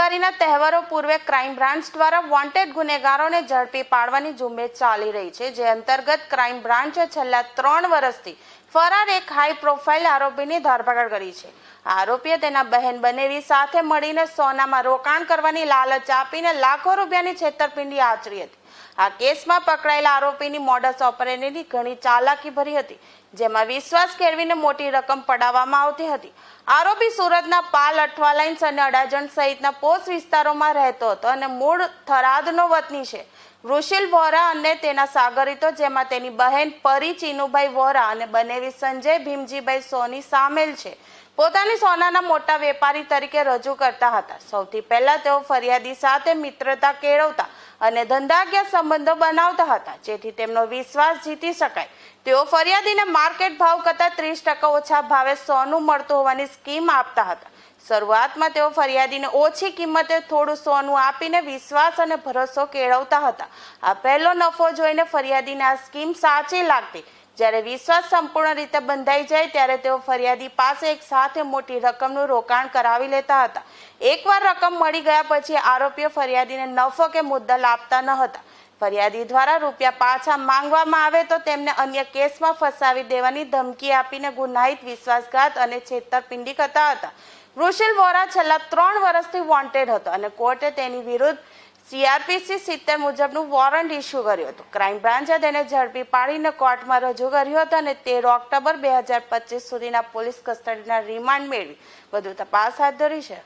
તહેવારો પૂર્વે crime branch દ્વારા વોન્ટેડ ગુનેગારોને ઝડપી પાડવાની ઝુંબેશ ચાલી રહી છે, જે અંતર્ગત ક્રાઇમ બ્રાન્ચે છેલ્લા ત્રણ વર્ષથી ફરાર એક હાઈ પ્રોફાઇલ આરોપીની ધરપકડ કરી છે. આરોપીએ તેના બહેન બનેવી સાથે મળીને સોનામાં રોકાણ કરવાની લાલચ આપીને લાખો રૂપિયાની છેતરપિંડી આચરી હતી. આ કેસમાં પકડાયેલા આરોપીની મોડસ ઓપરેન્ડીની ઘણી ચાલાકી ભરી હતી, જેમાં વિશ્વાસ કેળવીને મોટી રકમ પડાવવામાં આવતી હતી. આરોપી સુરતના પાલ અઠવાલાઇન્સ અને અડાજણ સહિતના પોસ્ટ વિસ્તારોમાં રહેતો હતો અને મૂળ થરાદનો વતની છે. વૃષિલ વોરા અને તેના સાગરીતો, જેમાં તેની બહેન પરી ચીનુભાઈ વોરા અને બનેવી સંજય ભીમજીભાઈ સોની સામેલ છે, પોતાની સોનાના મોટા વેપારી તરીકે રજૂ કરતા હતા. સૌથી પહેલા તેઓ ફરિયાદી સાથે મિત્રતા કેળવતા અને ધંધાકીય સંબંધો બનાવતા હતા, જેથી તેમનો વિશ્વાસ જીતી શકાય. તેઓ ફરિયાદીને માર્કેટ ભાવ કરતાં ત્રીસ ટકા ઓછા ભાવે સોનું મળતું હોવાની સ્કીમ આપતા હતા. શરૂઆતમાં તેઓ ફરિયાદીને ઓછી કિંમતે થોડું સોનું આપીને વિશ્વાસ અને ભરોસો કેળવતા હતા. આ પહેલો નફો જોઈને ફરિયાદીને આ સ્કીમ સાચી લાગતી. જ્યારે વિશ્વાસ સંપૂર્ણ રીતે બંધાઈ જાય ત્યારે તેઓ ફરિયાદી પાસે એક સાથે મોટી રકમનું રોકાણ કરાવી લેતા હતા. એકવાર રકમ મળી ગયા પછી આરોપીઓ ફરિયાદીને નફો કે મુદ્દલ આપતા ન હતા. ફરિયાદી દ્વારા રૂપિયા પાછા માંગવામાં આવે તો તેમને અન્ય કેસમાં ફસાવી દેવાની ધમકી આપીને ગુનાહિત, વિશ્વાસઘાત અને છેતરપિંડી કરતા હતા. વૃષિલ વોરા છેલ્લા ત્રણ વર્ષથી વોન્ટેડ હતો અને કોર્ટે તેની વિરુદ્ધ સીઆરપીસી સિત્તેર મુજબનું વોરંટ ઇસ્યુ કર્યું હતું. ક્રાઇમ બ્રાન્ચે તેને ઝડપી પાડીને કોર્ટમાં રજૂ કર્યો હતો અને તેર ઓક્ટોબર બે હજાર પચીસ સુધીના પોલીસ કસ્ટડીના રિમાન્ડ મેળવી. વધુ તપાસ હાથ ધરી છે.